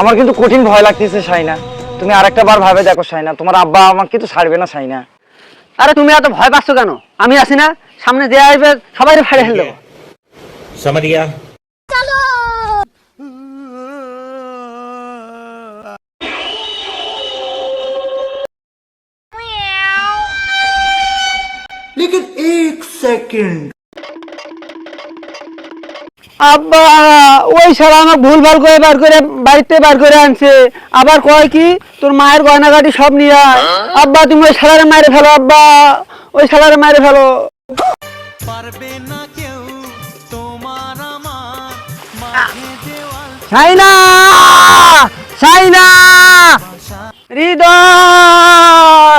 আমার কিন্তু কঠিন ভয় লাগতেছে সাইনা তুমি আরেকটা বার ভাবে দেখো সাইনা তোমার আব্বা আমাকে কিন্তু ছাড়বে না সাইনা আরে তুমি এত ভয় পাচ্ছ কেন আমি আছি না সামনে যে আসবে সবাই ফাড়ে ফেলবো समझ गया আব্বা ওই শালা আমার ভুল ভালো করে বার করে বাড়িতে বার করে আনছে। আবার কয় কি তোর মায়ের গয়নাগাটি সব নিয়ে আয়। আব্বা তুমি ওই শালারে মারে ফেলো আব্বা। ওই শালারে মারে ফেলো। সাইনা! সাইনা! হৃদয়!